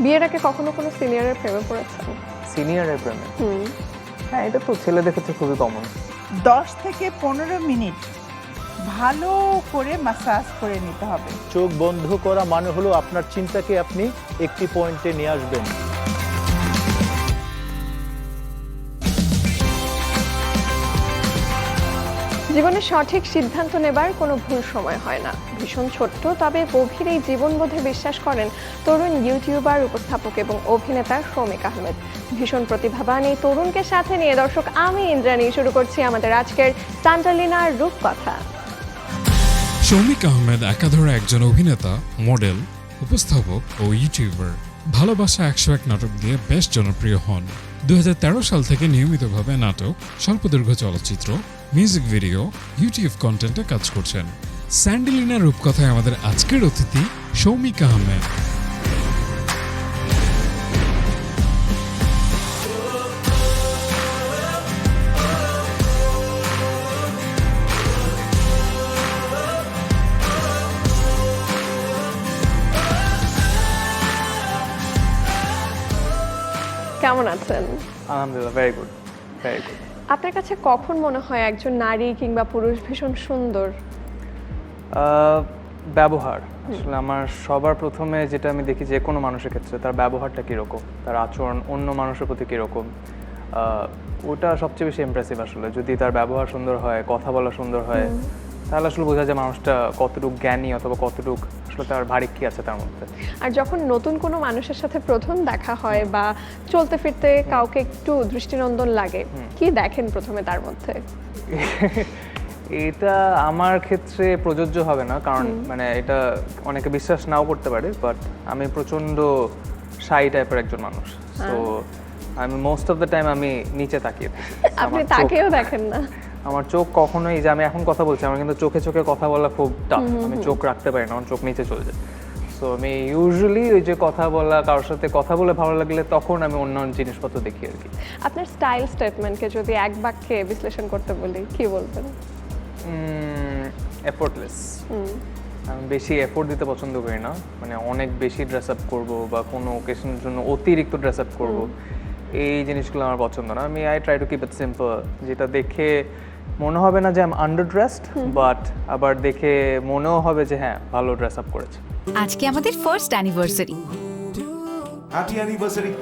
বিয়ের আগে কখনো কোনো সিনিয়রের প্রেমে পড়েছেন? সিনিয়রের প্রেমে? হুম। হ্যাঁ এটা তো ছেলে দেখেছে খুবই কমন দশ থেকে পনেরো মিনিট ভালো করে মাসাজ করে নিতে হবে। চোখ বন্ধ করা মানে হলো আপনার চিন্তাকে আপনি একটি পয়েন্টে নিয়ে আসবেন। জীবনে সঠিক সিদ্ধান্ত নেবার কোনো ভুল সময় হয় না। ভীষণ ছোট্ট, তবে গভীর এই জীবনবোধে বিশ্বাস করেন তরুণ ইউটিউবার, উপস্থাপক এবং অভিনেতা শৌমিক আহমেদ। ভীষণ প্রতিভাবান এই তরুণকে সাথে নিয়ে দর্শক আমি ইন্দ্রাণী শুরু করছি আমাদের আজকের সান্টালিনার রূপকথা। সৌমিক আহমেদ একাধারে একজন অভিনেতা, মডেল, উপস্থাপক ও ইউটিউবার। ভালোবাসা একশো এক নাটক দিয়ে বেশ জনপ্রিয় হন। দু হাজার তেরো সাল থেকে নিয়মিতভাবে নাটক, স্বল্পদৈর্ঘ্য চলচ্চিত্র মিউজিক ভিডিও ইউটিউব কন্টেন্টে কাজ করছেন। স্যান্ডেলিনা রূপকথায় আমাদের আজকের অতিথি সৌমিক আহমেদ। কেমন আছেন? আলহামদুলিল্লাহ ভেরি গুড ভেরি গুড আপনার কাছে কখন মনে হয় একজন নারী কিংবা পুরুষ ভীষণ সুন্দর? ব্যবহার। আসলে আমার সবার প্রথমে যেটা আমি দেখি যে কোনো মানুষের ক্ষেত্রে তার ব্যবহারটা কীরকম তার আচরণ অন্য মানুষের প্রতি কীরকম ওটা সবচেয়ে বেশি ইমপ্রেসিভ আসলে। যদি তার ব্যবহার সুন্দর হয় কথা বলা সুন্দর হয় তাহলে আসলে বোঝা যায় মানুষটা কতটুকু জ্ঞানী অথবা কতটুকু আসলে তার ভারী কি আছে তার মধ্যে। আর যখন নতুন কোনো মানুষের সাথে প্রথম দেখা হয় বা চলতে ফিরতে কাউকে একটু দৃষ্টিনন্দন লাগে কি দেখেন প্রথমে তার মধ্যে? এটা আমার ক্ষেত্রে প্রযোজ্য হবে না কারণ মানে এটা অনেকে বিশ্বাস নাও করতে পারে বাট আমি প্রচণ্ড শাই টাইপের একজন মানুষ। তো আমি মোস্ট অফ দ্য টাইম আমি নিচে তাকিয়ে আপনি তাকেও দেখেন না। আমার চোখ কখনোই যে আমি এখন কথা বলছি আমার কিন্তু চোখে চোখে কথা বলা খুব টাফ আমি চোখ রাখতে পারি না আমার চোখ নিচে চলে যায়। সো আমি ইউজুয়ালি ওই যে কথা বলা কারোর সাথে কথা বলে ভালো লাগলে তখন আমি অন্য জিনিসপত্র দেখি আর কি। আপনার স্টাইল স্টেটমেন্টকে যদি এক বাক্যে বিশ্লেষণ করতে বলি কি বলবেন? এফোর্টলেস আমি বেশি এফোর্ট দিতে পছন্দ করি না। মানে অনেক বেশি ড্রেস আপ করব বা কোনো ওকেশনের জন্য অতিরিক্ত ড্রেস আপ করব। এই জিনিসগুলো আমার পছন্দ না। আমি I try to keep it simple যেটা দেখে মনে হবে না যে আমি আন্ডার ড্রেসড বাট আবার দেখে মনেও হবে যে হ্যাঁ ভালো ড্রেস আপ করেছে। আজকে আমাদের ফার্স্ট অ্যানিভার্সারি হ্যাপি অ্যানিভার্সারি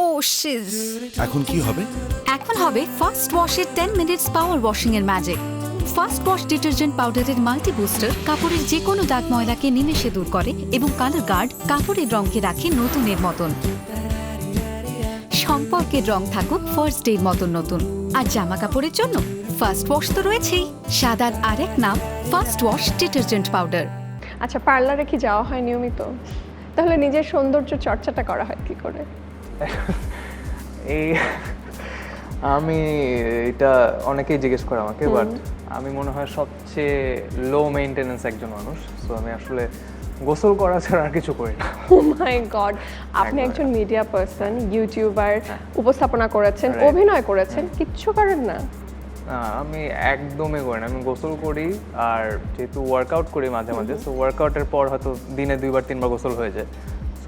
ও শিজ এখন কি হবে? এখন হবে ফার্স্ট ওয়াশের 10 মিনিটস পাওয়ার ওয়াশিং এর ম্যাজিক ফার্স্ট ওয়াশ ডিটারজেন্ট পাউডারের মাল্টি বুস্টার কাপড়ের যে কোনো দাগ ময়লাকে নিমেষে দূর করে এবং কালার গার্ড কাপড়ের রঙকে রাখে নতুনের মতন। সম্পর্কের রং থাকুক ফার্স্ট ডের মতন নতুন। আর জামা কাপড়ের জন্য ফার্স্ট ওয়াশ তো রয়েছেই। সাদার আরেক নাম ফার্স্ট ওয়াশ ডিটারজেন্ট পাউডার আচ্ছা পার্লারে কি যাওয়া হয় নিয়মিত? তাহলে নিজের সৌন্দর্য চর্চাটা করা হয় কি করে? এই আমি এটা অনেকেই জিজ্ঞেস করে আমাকে বাট আমি মনে হয় সবচেয়ে লো মেইনটেনেন্স একজন মানুষ সো আমি আসলে গোসল করা ছাড়া আর কিছু করি না। ও মাই গড আপনি একজন মিডিয়া পার্সন ইউটিউবার উপস্থাপনা করেছেন অভিনয় করেছেন কিচ্ছু করেন না? না, আমি একদমই করি না। আমি গোসল করি আর যেহেতু ওয়ার্কআউট করি মাঝে মাঝে তো ওয়ার্কআউটের পর হয়তো দিনে দুইবার তিনবার গোসল হয়ে যায়।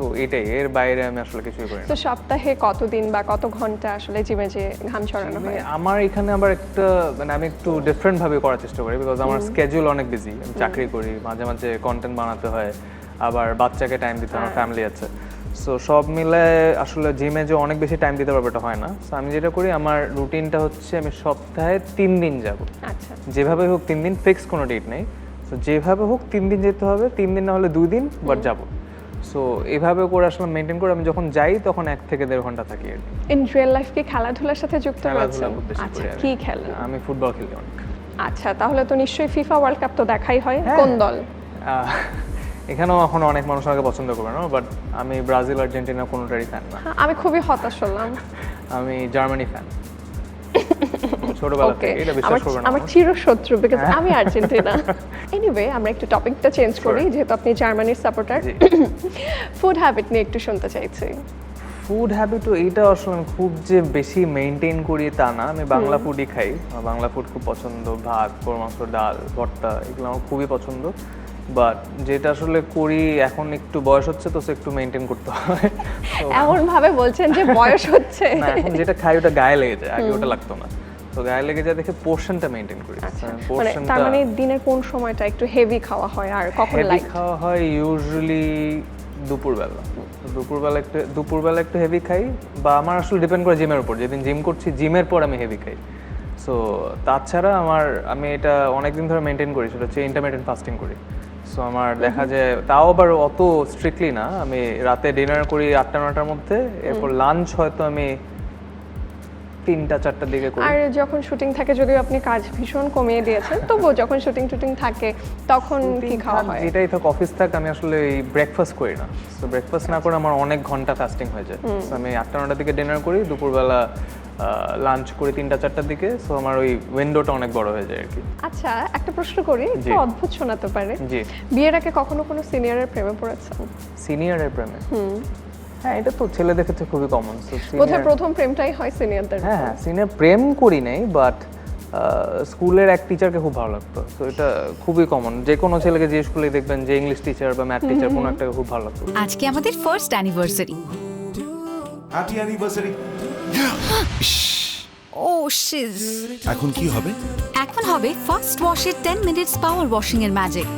সো এটাই এর বাইরে আমি আসলে কিছুই করি তো সপ্তাহে কতদিন বা কত ঘণ্টা আসলে জিমে যে ঘাম ছড়ানো হয়? আমার এখানে আবার একটা মানে আমি একটু ডিফারেন্ট ভাবে করার চেষ্টা করি বিকজ আমার স্কেজুল অনেক বিজি আমি চাকরি করি মাঝে মাঝে কন্টেন্ট বানাতে হয় আবার বাচ্চাকে টাইম দিতে হয় ফ্যামিলি আছে। সো সব মিলে আসলে জিমে যে অনেক বেশি টাইম দিতে পারব এটা হয় না। সো আমি যেটা করি আমার রুটিনটা হচ্ছে আমি সপ্তাহে তিন দিন যাব। আচ্ছা। যেভাবে হোক তিন দিন ফিক্স কোনো ডেট নেই। সো যেভাবে হোক তিন দিন যেতে হবে তিন দিন না হলে দুই দিন বাট যাব। সো এভাবে করে আসলে মেনটেন করে আমি যখন যাই তখন এক থেকে দেড় ঘণ্টা থাকি আর ইন রিয়েল লাইফ কি খেলাধুলার সাথে যুক্ত রয়েছেন? আচ্ছা। কি খেলেন আমি ফুটবল খেলি অনেক। আচ্ছা তাহলে তো নিশ্চয়ই ফিফা ওয়ার্ল্ড কাপ তো দেখাই হয়। হ্যাঁ। কোন দল? এখানেও এখন অনেক মানুষ আমাকে পছন্দ করবে না বাট আমি ব্রাজিল আর্জেন্টিনা কোনোটারই ফ্যান না। আমি খুবই হতাশ হলাম। আমি জার্মানি ফ্যান ছোটবেলা থেকে এটা বিশ্বাস করবে না আমার। চিরশত্রু বিকজ আমি আর্জেন্টিনা। এনিওয়ে আমরা একটু টপিকটা চেঞ্জ করি যেহেতু আপনি জার্মানির সাপোর্টার ফুড হ্যাবিট নিয়ে একটু শুনতে চাইছি। ফুড হ্যাবিটও এইটা আসলে খুব যে বেশি মেনটেন করি তা না। আমি বাংলা ফুডই খাই। বাংলা ফুড খুব পছন্দ। ভাত গরু মাংস ডাল ভর্তা এগুলো আমার খুবই পছন্দ। বাট যেটা আসলে করি এখন একটু বয়স হচ্ছে তো একটু মেনটেন করতে হয়। এমন ভাবে বলছেন যে বয়স হচ্ছে। না এখন যেটা খাই ওটা গায়ে লেগে যায়। আগে ওটা লাগতো না। তো গায়ে লেগে যায় দেখে পোর্শনটা মেনটেন করি। আচ্ছা। মানে তার মানে দিনের কোন সময়টা একটু হেভি খাওয়া হয় আর কখন লাইট খাওয়া হয় ইউজুয়ালি দুপুরবেলা। দুপুরবেলা একটু দুপুরবেলা একটু হেভি খাই বা আমার আসলে ডিপেন্ড করে জিমের উপর। যেদিন জিম করছি জিমের পর আমি হেভি খাই। সো তাছাড়া আমার আমি এটা অনেকদিন ধরে মেনটেন করি সেটা হচ্ছে ইন্টারমিডিয়েন্ট ফাস্টিং করি। সো আমার দেখা যায় তাও আবার অত স্ট্রিক্টলি না। আমি রাতে ডিনার করি আটটা নটার মধ্যে। এরপর লাঞ্চ হয়তো আমি তিনটা চারটার দিকে করি। আর যখন শুটিং থাকে যদিও আপনি কাজ ভীষণ কমিয়ে দিয়েছেন তবুও যখন শুটিং টুটিং থাকে তখন কি খাওয়া হয়? যেটাই থাক অফিস থাক আমি আসলে এই ব্রেকফাস্ট করি না। তো ব্রেকফাস্ট না করে আমার অনেক ঘণ্টা ফাস্টিং হয়ে যায়। আমি আটটা নটার দিকে ডিনার করি দুপুরবেলা লাঞ্চ করি তিনটা চারটার দিকে। সো আমার ওই উইন্ডোটা অনেক বড় হয়ে যায় আর কি। আচ্ছা একটা প্রশ্ন করি একটু অদ্ভুত শোনাতে পারে। জি। বিয়ের আগে কখনো কোনো সিনিয়রের প্রেমে পড়েছেন? সিনিয়রের প্রেমে? হ্যাঁ এটা তো ছেলেদের ক্ষেত্রে খুবই কমন বোধহয় প্রথম প্রেমটাই হয় সিনিয়রদের হ্যাঁ হ্যাঁ সিনিয়র প্রেম করি নাই বাট স্কুলের এক টিচারকে খুব ভালো লাগতো। তো এটা খুবই কমন যে কোনো ছেলেকে যে স্কুলে দেখবেন যে ইংলিশ টিচার বা ম্যাথ টিচার কোনো একটাকে খুব ভালো লাগতো। আজকে আমাদের ফার্স্ট অ্যানিভার্সারি হ্যাপি অ্যানিভার্সারি ও শিজ এখন কি হবে? এখন হবে ফার্স্ট ওয়াশের টেন মিনিটস পাওয়ার ওয়াশিং এর ম্যাজিক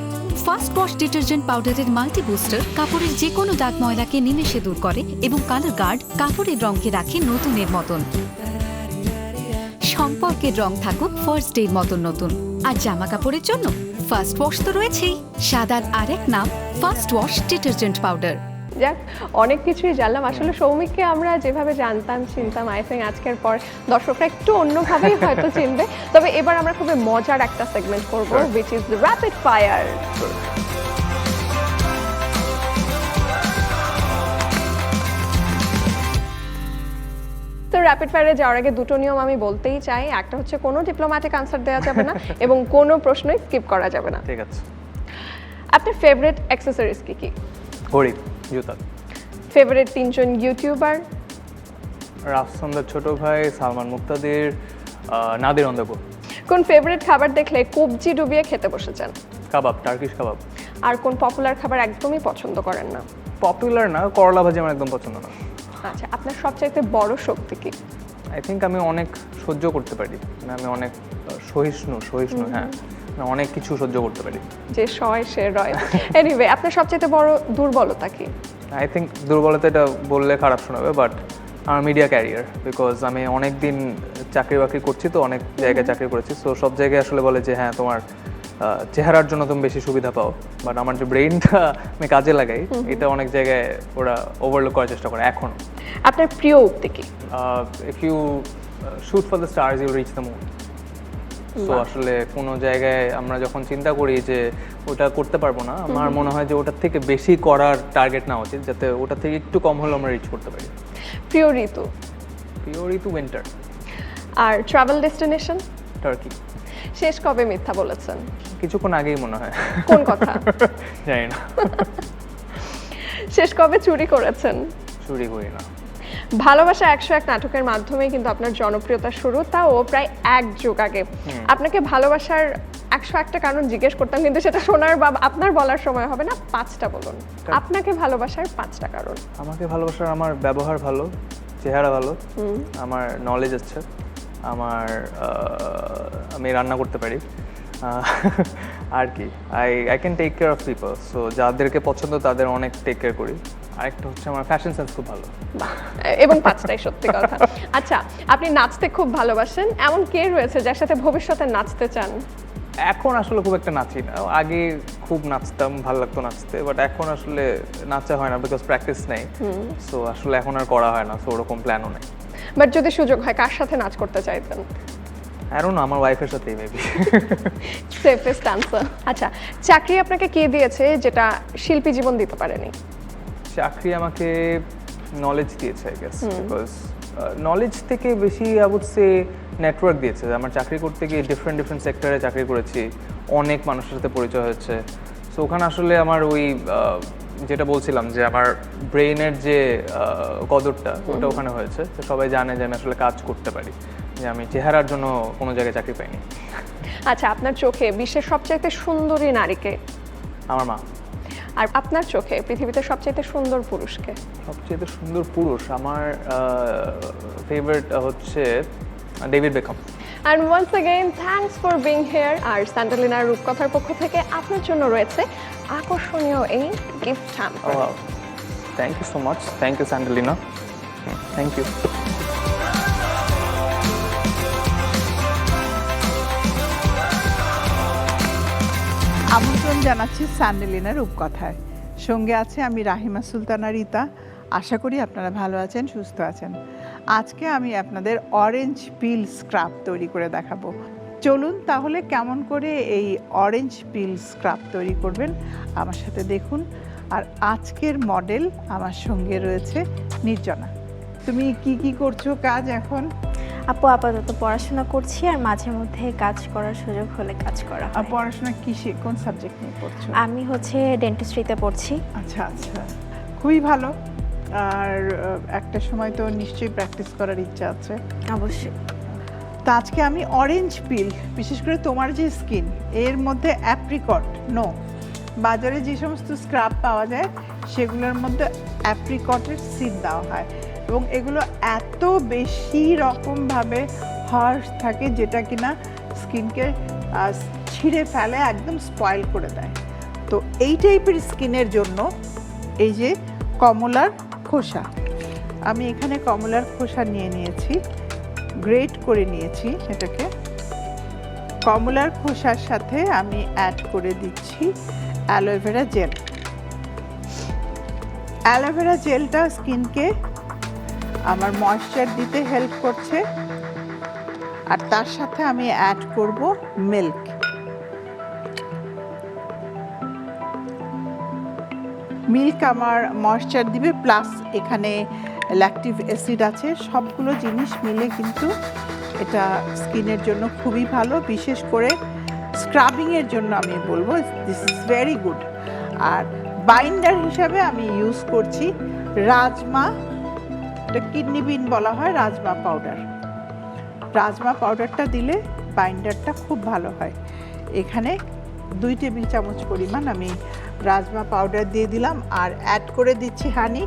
ফার্স্ট ওয়াশ ডিটারজেন্ট পাউডারের মাল্টি বুস্টার কাপড়ের যে কোনো দাগ ময়লাকে নিমেষে দূর করে এবং কালার গার্ড কাপড়ের রঙকে রাখে নতুনের মতন। সম্পর্কের রং থাকুক ফার্স্ট ডের মতন নতুন। আর জামা কাপড়ের জন্য ফার্স্ট ওয়াশ তো রয়েছেই। সাদার আরেক নাম ফার্স্ট ওয়াশ ডিটারজেন্ট পাউডার যাক অনেক কিছুই জানলাম। আসলে সৌমিককে আমরা যেভাবে জানতাম চিনতাম আই থিঙ্ক আজকের পর দর্শকরা একটু অন্যভাবেই হয়তো চিনবে। তবে এবার আমরা খুবই মজার একটা সেগমেন্ট করব উইচ ইজ র্যাপিড ফায়ার তো র্যাপিড ফায়ারে যাওয়ার আগে দুটো নিয়ম আমি বলতেই চাই। একটা হচ্ছে কোনো ডিপ্লোম্যাটিক আনসার দেওয়া যাবে না এবং কোনো প্রশ্নই স্কিপ করা যাবে না। ঠিক আছে। আপনার ফেভারিট অ্যাক্সেসরিজ কি কি? ঘড়ি জুতা ফেভারিট তিনজন ইউটিউবার রাফসান্দার ছোট ভাই সালমান মুক্তাদির নাদির অন্ধকো কোন ফেভারিট খাবার দেখলে কবজি ডুবিয়ে খেতে বসেছেন? কাবাব টার্কিশ কাবাব। আর কোন পপুলার খাবার একদমই পছন্দ করেন না? পপুলার না করলা ভাজি আমার একদম পছন্দ না। আচ্ছা আপনার সবচাইতে বড় শক্তি কি? আই থিঙ্ক আমি অনেক সহ্য করতে পারি। মানে আমি অনেক সহিষ্ণু সহিষ্ণু হ্যাঁ। অনেক কিছু সহ্য করতে পারি। যে সয় সে রয়। এনিওয়ে আপনার সবচেয়ে বড় দুর্বলতা কি? আই থিঙ্ক দুর্বলতা এটা বললে খারাপ শোনাবে বাট আমার মিডিয়া ক্যারিয়ার বিকজ আমি অনেক দিন চাকরি বাকরি করছি তো অনেক জায়গায় চাকরি করেছি। সো সব জায়গায় আসলে বলে যে হ্যাঁ তোমার চেহারার জন্য তুমি বেশি সুবিধা পাও। বাট আমার যে ব্রেইনটা আমি কাজে লাগাই এটা অনেক জায়গায় ওরা ওভারলুক করার চেষ্টা করে এখন। আপনার প্রিয় উক্তি কি? If you shoot for the stars you reach the moon so আসলে কোনো জায়গায় আমরা যখন চিন্তা করি যে ওটা করতে পারব না আমার মনে হয় যে ওটার থেকে বেশি করার টার্গেট নেওয়া উচিত যাতে ওটা থেকে একটু কম হলেও আমরা রিচ করতে পারি। প্রিয় ঋতু? পিওর ঋতু উইন্টার আর ট্রাভেল ডেস্টিনেশন টার্কি শেষ কবে মিথ্যা বলেছেন? কিছুক্ষণ আগেই মনে হয়। কোন কথা? জানি না। শেষ কবে চুরি করেছেন? চুরি করি না। ভালোবাসা একশো এক নাটকের মাধ্যমে কিন্তু আপনার জনপ্রিয়তা শুরু তাও প্রায় এক যুগ আগে। আপনাকে ভালোবাসার একশো একটা কারণ জিজ্ঞেস করতাম কিন্তু সেটা শোনার বা আপনার বলার সময় হবে না পাঁচটা বলুন। আপনাকে ভালোবাসার পাঁচটা কারণ। আমাকে ভালোবাসার আমার ব্যবহার ভালো চেহারা ভালো আমার নলেজ আছে আমার আমি রান্না করতে পারি। আর কি I I can take care of people so যাদেরকে পছন্দ তাদের অনেক টেক কেয়ার করি। আরেকটা হচ্ছে আমার ফ্যাশন সেন্স খুব ভালো। এবং পাঁচটাই সত্যি কথা। আচ্ছা আপনি নাচতে খুব ভালোবাসেন এমন কে রয়েছে যার সাথে ভবিষ্যতে নাচতে চান? এখন আসলে খুব একটা নাচি না। আগে খুব নাচতাম ভালো লাগতো নাচতে বাট এখন আসলে নাচা হয় না বিকজ প্র্যাকটিস নেই। সো আসলে এখন আর করা হয় না সো ওরকম প্ল্যানও নেই। বাট যদি সুযোগ হয় কার সাথে নাচ করতে চাইতেন? না আমার ওয়াইফের সাথেই মেবি সেফেস্ট আনসার আচ্ছা চাকরি আপনাকে কে দিয়েছে যেটা শিল্পী জীবন দিতে পারেনি? চাকরি আমাকে নলেজ দিয়েছে আই গেস বিকজ নলেজ থেকে বেশি আই উড সে নেটওয়ার্ক দিয়েছে। আমার চাকরি করতে গিয়ে ডিফারেন্ট ডিফারেন্ট সেক্টরে চাকরি করেছি। অনেক মানুষের সাথে পরিচয় হয়েছে। সো ওখানে আসলে আমার ওই আহ, যেটা বলছিলাম যে আমার ব্রেইনের যে আহ, কদরটা ওটা ওখানে হয়েছে। সবাই জানে যে আমি আসলে কাজ করতে পারি। যে আমি চেহারার জন্য কোনো জায়গায় চাকরি পাইনি। আচ্ছা আপনার চোখে বিশ্বের সবচাইতে সুন্দরী নারীকে আমার মা। আর আপনার চোখে পৃথিবীতে সবচেয়ে সুন্দর পুরুষকে সবচেয়ে সুন্দর পুরুষ আমার ফেভারিট হচ্ছে David Beckham and once again thanks for being here আর স্যান্ডেলিনার রূপকথার পক্ষ থেকে আপনার জন্য রয়েছে আকর্ষণীয় এই gift hamper thank you so much thank you Sandelina thank you আমন্ত্রণ জানাচ্ছি স্যান্ডেলিনার রূপকথায়। সঙ্গে আছে আমি রাহিমা সুলতানা রিতা। আশা করি আপনারা ভালো আছেন, সুস্থ আছেন। আজকে আমি আপনাদের অরেঞ্জ পিল স্ক্রাব তৈরি করে দেখাবো। চলুন তাহলে কেমন করে এই অরেঞ্জ পিল স্ক্রাব তৈরি করবেন আমার সাথে দেখুন। আর আজকের মডেল আমার সঙ্গে রয়েছে নির্জনা। তুমি কি কি করছ কাজ এখন? আপু আপাতত পড়াশোনা করছি আর মাঝে মধ্যে কাজ করার সুযোগ হলে কাজ করা আর। পড়াশোনা কিসে কোন সাবজেক্ট নিয়ে পড়ছো? আমি হচ্ছে ডেন্টিস্ট্রিতে পড়ছি। আচ্ছা আচ্ছা। খুবই ভালো। আর একটা সময় তো নিশ্চয়ই প্র্যাকটিস করার ইচ্ছা আছে। অবশ্যই। তো আজকে আমি অরেঞ্জ পিল বিশেষ করে তোমার যে স্কিন এর মধ্যে অ্যাপ্রিকট নো বাজারে যে সমস্ত স্ক্রাব পাওয়া যায় সেগুলোর মধ্যে অ্যাপ্রিকটের সিড দেওয়া হয়। এবং এগুলো এত বেশি রকমভাবে হার্শ থাকে যেটা কিনা স্কিনকে ছিঁড়ে ফেলে, একদম স্পয়েল করে দেয়। তো এই টাইপের স্কিনের জন্য এই যে কমলার খোসা, আমি এখানে কমলার খোসা নিয়ে নিয়েছি গ্রেট করে নিয়েছি এটাকে। কমলার খোসার সাথে আমি অ্যাড করে দিচ্ছি অ্যালোভেরা জেল অ্যালোভেরা জেলটা স্কিনকে আমার ময়শ্চার দিতে হেল্প করছে। আর তার সাথে আমি অ্যাড করব মিল্ক মিল্ক আমার ময়শ্চার দিবে প্লাস এখানে ল্যাকটিভ অ্যাসিড আছে। সবগুলো জিনিস মিলে কিন্তু এটা স্কিনের জন্য খুবই ভালো। বিশেষ করে স্ক্রাবিংয়ের জন্য আমি বলব দিস ইজ ভেরি গুড আর বাইন্ডার হিসাবে আমি ইউজ করছি রাজমা এটা কিডনি বিন বলা হয়, রাজমা পাউডার। রাজমা পাউডারটা দিলে বাইন্ডারটা খুব ভালো হয়। এখানে দুই টেবিল চামচ পরিমাণ আমি রাজমা পাউডার দিয়ে দিলাম আর অ্যাড করে দিচ্ছি হানি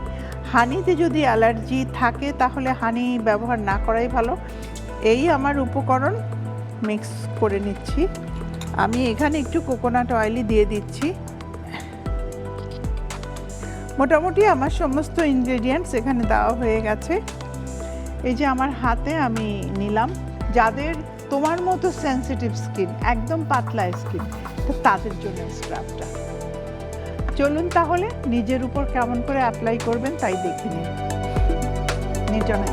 হানিতে যদি অ্যালার্জি থাকে তাহলে হানি ব্যবহার না করাই ভালো। এই আমার উপকরণ মিক্স করে নিচ্ছি। আমি এখানে একটু কোকোনাট অয়েলই দিয়ে দিচ্ছি। মোটামুটি আমার সমস্ত ইনগ্রেডিয়েন্টস এখানে দেওয়া হয়ে গেছে। এই যে আমার হাতে আমি নিলাম। যাদের তোমার মতো সেন্সিটিভ স্কিন একদম পাতলা স্কিন তো তাদের জন্য স্ক্রাবটা চলুন তাহলে নিজের উপর কেমন করে অ্যাপ্লাই করবেন তাই দেখে নিন। নির্জনা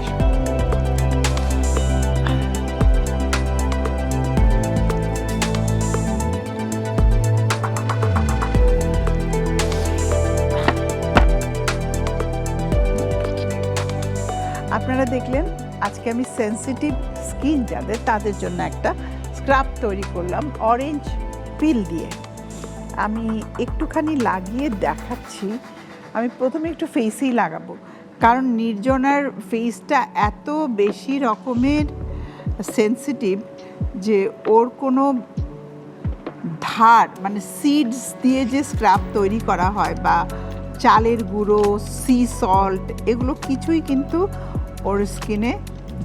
আপনারা দেখলেন, আজকে আমি সেনসিটিভ স্কিন যাদের, তাদের জন্য একটা স্ক্রাব তৈরি করলাম অরেঞ্জ পিল দিয়ে। আমি একটুখানি লাগিয়ে দেখাচ্ছি। আমি প্রথমে একটু ফেসেই লাগাবো। কারণ নির্জনার ফেসটা এত বেশি রকমের সেনসিটিভ যে ওর কোনো ধার মানে সিডস দিয়ে যে স্ক্রাব তৈরি করা হয় বা চালের গুঁড়ো সি সল্ট এগুলো কিছুই কিন্তু ওর স্কিনে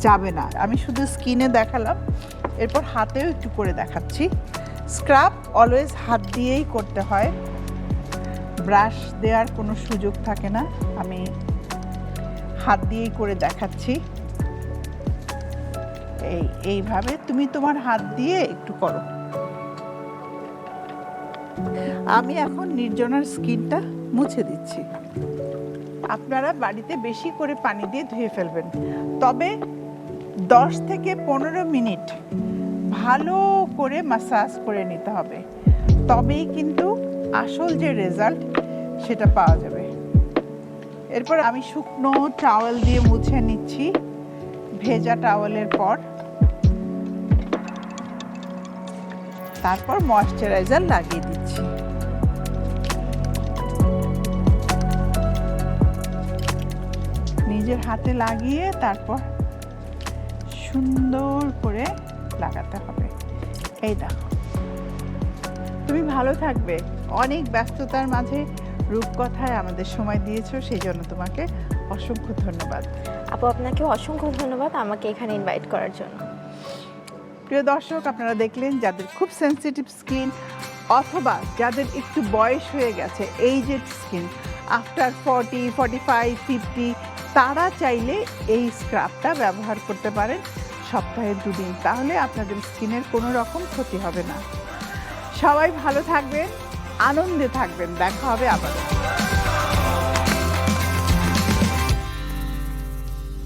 যাবে না। আমি শুধু স্কিনে দেখালাম, এরপর হাতেও একটু করে দেখাচ্ছি। স্ক্রাব অলওয়েজ হাত দিয়েই করতে হয়। ব্রাশ দেওয়ার কোনো সুযোগ থাকে না। আমি হাত দিয়েই করে দেখাচ্ছি। এই, এইভাবে তুমি তোমার হাত দিয়ে একটু করো। আমি এখন নির্জনার স্কিনটা মুছে দিচ্ছি। আপনারা বাড়িতে বেশি করে পানি দিয়ে ধুয়ে ফেলবেন। তবে দশ থেকে পনেরো মিনিট ভালো করে মাসাজ করে নিতে হবে। তবেই কিন্তু আসল যে রেজাল্ট সেটা পাওয়া যাবে। এরপর আমি শুকনো টাওয়েল দিয়ে মুছে নিচ্ছি। ভেজা টাওয়েলের পর। তারপর ময়শ্চারাইজার লাগিয়ে দিচ্ছি। নিজের হাতে লাগিয়ে তারপর সুন্দর করে লাগাতে হবে। এই দেখো। তুমি ভালো থাকবে। অনেক ব্যস্ততার মাঝে রূপকথায় আমাদের সময় দিয়েছ সেই জন্য তোমাকে অসংখ্য ধন্যবাদ। আপু আপনাকে অসংখ্য ধন্যবাদ আমাকে এখানে ইনভাইট করার জন্য। প্রিয় দর্শক আপনারা দেখলেন যাদের খুব সেনসিটিভ স্কিন অথবা যাদের একটু বয়স হয়ে গেছে aged skin after forty forty five fifty তারা চাইলে এই স্ক্রাবটা ব্যবহার করতে পারেন সপ্তাহে দুদিন। তাহলে আপনাদের স্কিনের কোনো রকম ক্ষতি হবে না। সবাই ভালো থাকবেন, আনন্দে থাকবেন। দেখা হবে আবারও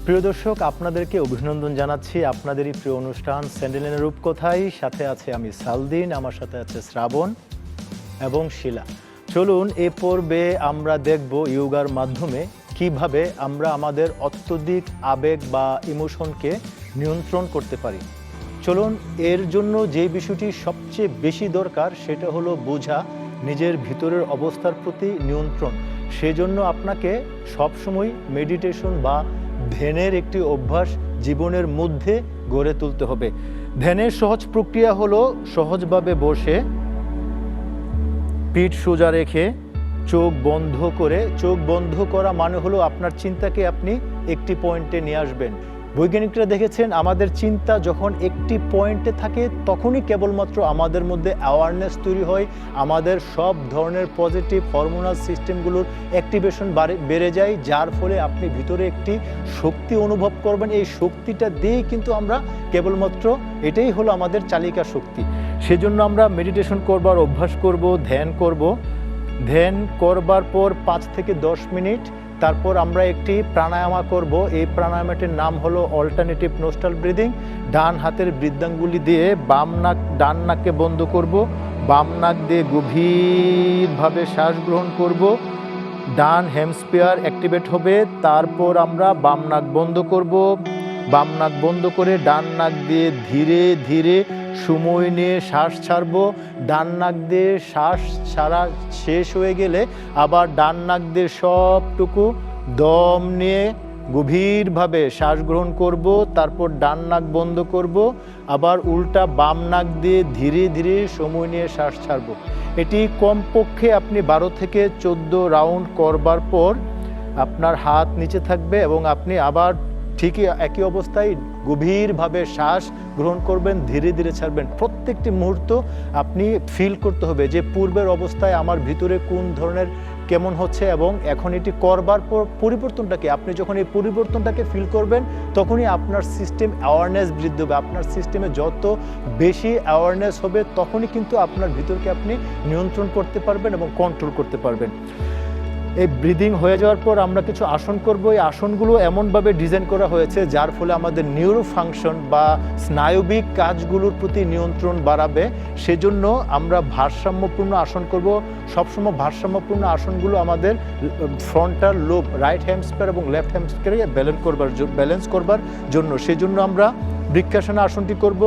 প্রিয় দর্শক, আপনাদেরকে অভিনন্দন জানাচ্ছি। আপনাদেরই প্রিয় অনুষ্ঠান স্যান্ডেলিনের রূপকথায়। সাথে আছে আমি সালদিন, আমার সাথে আছে শ্রাবণ এবং শিলা। চলুন এ পর্বে আমরা দেখব ইয়োগার মাধ্যমে কীভাবে আমরা আমাদের অত্যধিক আবেগ বা ইমোশনকে নিয়ন্ত্রণ করতে পারি। চলুন এর জন্য যে বিষয়টি সবচেয়ে বেশি দরকার সেটা হলো বোঝা, নিজের ভিতরের অবস্থার প্রতি নিয়ন্ত্রণ। সেজন্য আপনাকে সবসময় মেডিটেশন বা ধ্যানের একটি অভ্যাস জীবনের মধ্যে গড়ে তুলতে হবে। ধ্যানের সহজ প্রক্রিয়া হলো সহজভাবে বসে পিঠ সোজা রেখে চোখ বন্ধ করে, চোখ বন্ধ করা মানে হলো আপনার চিন্তাকে আপনি একটি পয়েন্টে নিয়ে আসবেন। বৈজ্ঞানিকরা দেখেছেন আমাদের চিন্তা যখন একটি পয়েন্টে থাকে, তখনই কেবলমাত্র আমাদের মধ্যে অ্যাওয়ারনেস তৈরি হয়। আমাদের সব ধরনের পজিটিভ হরমোনাল সিস্টেমগুলোর অ্যাক্টিভেশন বেড়ে যায়, যার ফলে আপনি ভিতরে একটি শক্তি অনুভব করবেন। এই শক্তিটা দিয়েই কিন্তু আমরা কেবলমাত্র এটাই হলো আমাদের চালিকা শক্তি। সেজন্য আমরা মেডিটেশন করবার অভ্যাস করব, ধ্যান করব। ধ্যান করবার পর পাঁচ থেকে দশ মিনিট তারপর আমরা একটি প্রাণায়ামা করব। এই প্রাণায়ামটির নাম হলো অল্টারনেটিভ নোস্টাল ব্রিদিং ডান হাতের বৃদ্ধাঙ্গুলি দিয়ে বাম নাক, ডান নাককে বন্ধ করব। বাম নাক দিয়ে গভীরভাবে শ্বাস গ্রহণ করব। ডান হেমস্পিয়ার অ্যাক্টিভেট হবে। তারপর আমরা বাম নাক বন্ধ করব। বাম নাক বন্ধ করে ডান নাক দিয়ে ধীরে ধীরে সময় নিয়ে শ্বাস ছাড়বো, ডান নাক দিয়ে শ্বাস ছাড়া শেষ হয়ে গেলে আবার ডান নাক দিয়ে সবটুকু দম নিয়ে গভীরভাবে শ্বাস গ্রহণ করব, তারপর ডান নাক বন্ধ করব, আবার উল্টা বাম নাক দিয়ে ধীরে ধীরে সময় নিয়ে শ্বাস ছাড়ব। এটি কমপক্ষে আপনি বারো থেকে চোদ্দ রাউন্ড করবার পর আপনার হাত নিচে থাকবে এবং আপনি আবার ঠিকই একই অবস্থায় গভীরভাবে শ্বাস গ্রহণ করবেন, ধীরে ধীরে ছাড়বেন। প্রত্যেকটি মুহূর্ত আপনি ফিল করতে হবে যে পূর্বের অবস্থায় আমার ভিতরে কোন ধরনের কেমন হচ্ছে এবং এখন এটি করবার পর পরিবর্তনটাকে আপনি যখন এই পরিবর্তনটাকে ফিল করবেন, তখনই আপনার সিস্টেম অ্যাওয়ারনেস বৃদ্ধি হবে। আপনার সিস্টেমে যত বেশি অ্যাওয়ারনেস হবে, তখনই কিন্তু আপনার ভিতরকে আপনি নিয়ন্ত্রণ করতে পারবেন এবং কন্ট্রোল করতে পারবেন। এই ব্রিদিং হয়ে যাওয়ার পর আমরা কিছু আসন করব। এই আসনগুলো এমনভাবে ডিজাইন করা হয়েছে, যার ফলে আমাদের নিউরো ফাংশন বা স্নায়বিক কাজগুলোর প্রতি নিয়ন্ত্রণ বাড়াবে। সেজন্য আমরা ভারসাম্যপূর্ণ আসন করব। সবসময় ভারসাম্যপূর্ণ আসনগুলো আমাদের ফ্রন্টাল লোব রাইট হ্যামস্পার এবং লেফট হ্যামস্পারে ব্যালেন্স করবার ব্যালেন্স করবার জন্য। সেজন্য আমরা বৃক্ষাসন আসনটি করব।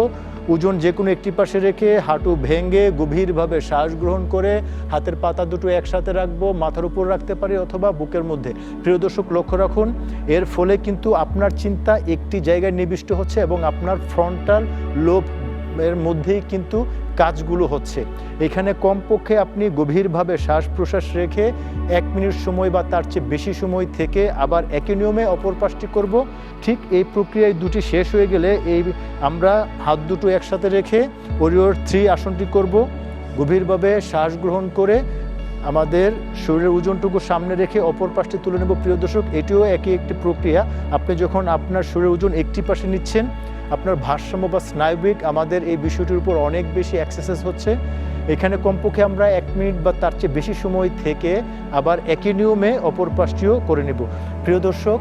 ওজন যে কোনো একটি পাশে রেখে হাঁটু ভেঙে গভীরভাবে শ্বাস গ্রহণ করে হাতের পাতা দুটো একসাথে রাখব, মাথার উপর রাখতে পারি অথবা বুকের মধ্যে। প্রিয় দর্শক, লক্ষ্য রাখুন, এর ফলে কিন্তু আপনার চিন্তা একটি জায়গায় নিবিষ্ট হচ্ছে এবং আপনার ফ্রন্টাল লোভ এর মধ্যেই কিন্তু কাজগুলো হচ্ছে। এখানে কমপক্ষে আপনি গভীরভাবে শ্বাস প্রশ্বাস রেখে এক মিনিট সময় বা তার চেয়ে বেশি সময় থেকে আবার একই নিয়মে অপর পাশটি করব। ঠিক এই প্রক্রিয়ায় দুটি শেষ হয়ে গেলে এই আমরা হাত দুটো একসাথে রেখে ওরিওর থ্রি আসনটি করব। গভীরভাবে শ্বাস গ্রহণ করে আমাদের শরীরের ওজনটুকু সামনে রেখে অপর পাশটি তুলে নেব। প্রিয় দর্শক, এটিও একই একটি প্রক্রিয়া। আপনি যখন আপনার শরীরের ওজন একটি পাশে নিচ্ছেন, আপনার ভারসাম্য বা স্নায়বিক আমাদের এই বিষয়টির উপর অনেক বেশি এক্সারসাইজ হচ্ছে। এখানে কমপক্ষে আমরা এক মিনিট বা তার চেয়ে বেশি সময় থেকে আবার একই নিয়মে অপর পাশটিও করে নেব। প্রিয় দর্শক,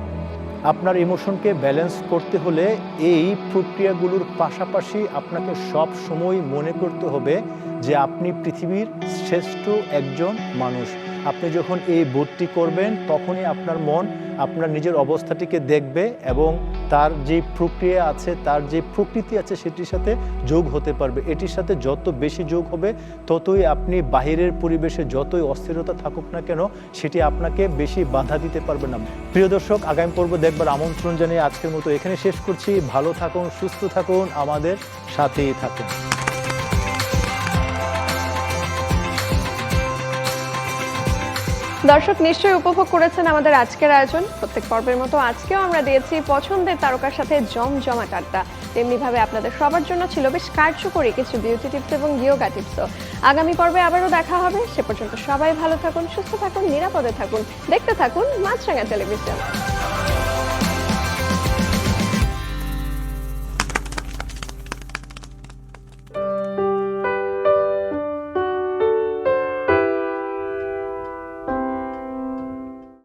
আপনার ইমোশনকে ব্যালেন্স করতে হলে এই প্রক্রিয়াগুলোর পাশাপাশি আপনাকে সব সময় মনে করতে হবে যে আপনি পৃথিবীর শ্রেষ্ঠ একজন মানুষ। আপনি যখন এই বোধটি করবেন, তখনই আপনার মন আপনার নিজের অবস্থাটিকে দেখবে এবং তার যে প্রক্রিয়া আছে, তার যে প্রকৃতি আছে, সেটির সাথে যোগ হতে পারবে। এটির সাথে যত বেশি যোগ হবে, ততই আপনি বাহিরের পরিবেশে যতই অস্থিরতা থাকুক না কেন, সেটি আপনাকে বেশি বাধা দিতে পারবে না। প্রিয় দর্শক, আগামী পর্ব দেখবার আমন্ত্রণ জানিয়ে আজকের মতো এখানে শেষ করছি। ভালো থাকুন, সুস্থ থাকুন, আমাদের সাথেই থাকুন। দর্শক নিশ্চয়ই উপভোগ করেছেন আমাদের আজকের আয়োজন। প্রত্যেক পর্বের মতো আজকেও আমরা দিয়েছি পছন্দের তারকার সাথে জমজমাট আড্ডা। তেমনিভাবে আপনাদের সবার জন্য ছিল বেশ কার্যকরী কিছু বিউটি টিপস এবং ইয়োগা টিপসও আগামী পর্বে আবারও দেখা হবে। সে পর্যন্ত সবাই ভালো থাকুন, সুস্থ থাকুন, নিরাপদে থাকুন। দেখতে থাকুন মাছরাঙা টেলিভিশন